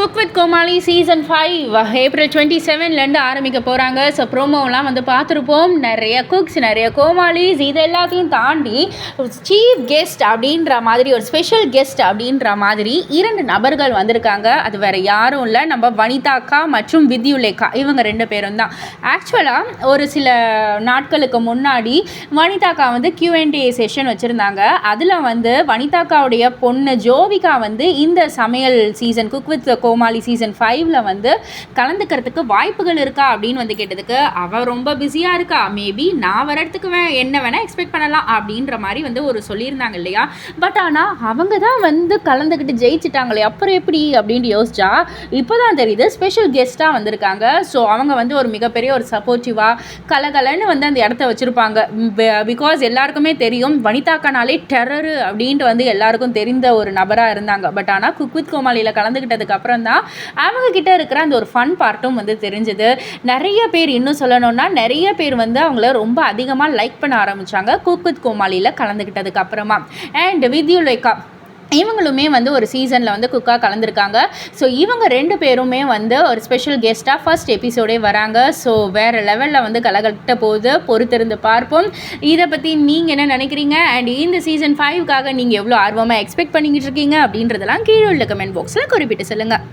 Cook with Komali season five April twenty செவன்லேருந்து ஆரம்பிக்க போகிறாங்க so ப்ரோமோலாம் வந்து பார்த்துருப்போம். நிறைய குக்ஸ் நிறைய கோமாளிஸ் இது எல்லாத்தையும் தாண்டி சீஃப் கெஸ்ட் அப்படின்ற மாதிரி ஒரு ஸ்பெஷல் கெஸ்ட் அப்படின்ற மாதிரி இரண்டு நபர்கள் வந்திருக்காங்க. அது வேறு யாரும் இல்லை. நம்ம வனிதாக்கா மற்றும் வித்யுலேக்கா இவங்க ரெண்டு பேரும் தான். ஆக்சுவலாக ஒரு சில நாட்களுக்கு முன்னாடி வனிதாக்கா வந்து கியூஎன்டிஏ செஷன் வச்சுருந்தாங்க. அதில் வந்து வனிதாக்காவுடைய பொண்ணு ஜோவிகா வந்து இந்த சமையல் season cook with Komali season ஃபைவ்ல வந்து கலந்துக்கிறதுக்கு வாய்ப்புகள் இருக்கா அப்படின்னு வந்து கேட்டதுக்கு அவள் ரொம்ப பிஸியாக இருக்கா? மேபி நான் வரத்துக்கு வே என்ன வேணால் எக்ஸ்பெக்ட் பண்ணலாம் அப்படின்ற மாதிரி வந்து ஒரு சொல்லியிருந்தாங்க இல்லையா? பட் ஆனால் அவங்க தான் வந்து கலந்துக்கிட்டு ஜெயிச்சிட்டாங்களே அப்புறம் எப்படி அப்படின்ட்டு யோசிச்சா இப்போ தான் தெரியுது ஸ்பெஷல் கெஸ்ட்டாக வந்திருக்காங்க. ஸோ அவங்க வந்து ஒரு மிகப்பெரிய ஒரு சப்போர்ட்டிவாக கலகலன்னு வந்து அந்த இடத்த வச்சுருப்பாங்க. பிகாஸ் எல்லாருக்குமே தெரியும் வனிதாக்கானாலே டெரரு அப்படின்ட்டு வந்து எல்லாருக்கும் தெரிந்த ஒரு நபராக இருந்தாங்க. பட் ஆனால் குக் வித் கோமாளியில் கலந்துக்கிட்டதுக்கு அப்புறம் தான் அவங்க கிட்ட இருக்கிற அந்த ஒரு ஃபன் பார்ட்டும் வந்து தெரிஞ்சது. நிறைய பேர் இன்னும் சொல்லணும்னா நிறைய பேர் வந்து அவங்கள ரொம்ப அதிகமாக லைக் பண்ண ஆரம்பித்தாங்க குக் வித் கோமாளியில் கலந்துக்கிட்டதுக்கு அப்புறமா. அண்ட் வித்யுலேகா இவங்களுமே வந்து ஒரு சீசனில் வந்து குக்காக கலந்துருக்காங்க. ஸோ இவங்க ரெண்டு பேருமே வந்து ஒரு ஸ்பெஷல் கெஸ்ட்டாக ஃபர்ஸ்ட் எபிசோடே வராங்க. ஸோ வேறு லெவலில் வந்து கலகட்ட போது பொறுத்திருந்து பார்ப்போம். இதை பற்றி நீங்கள் என்ன நினைக்கிறீங்க? அண்ட் இந்த சீசன் ஃபைவ்க்காக நீங்கள் எவ்வளோ ஆர்வமாக எக்ஸ்பெக்ட் பண்ணிக்கிட்டு இருக்கீங்க? அப்படின்றதெல்லாம் கீழே உள்ள கமெண்ட் பாக்ஸில் குறிப்பிட்டு சொல்லுங்கள்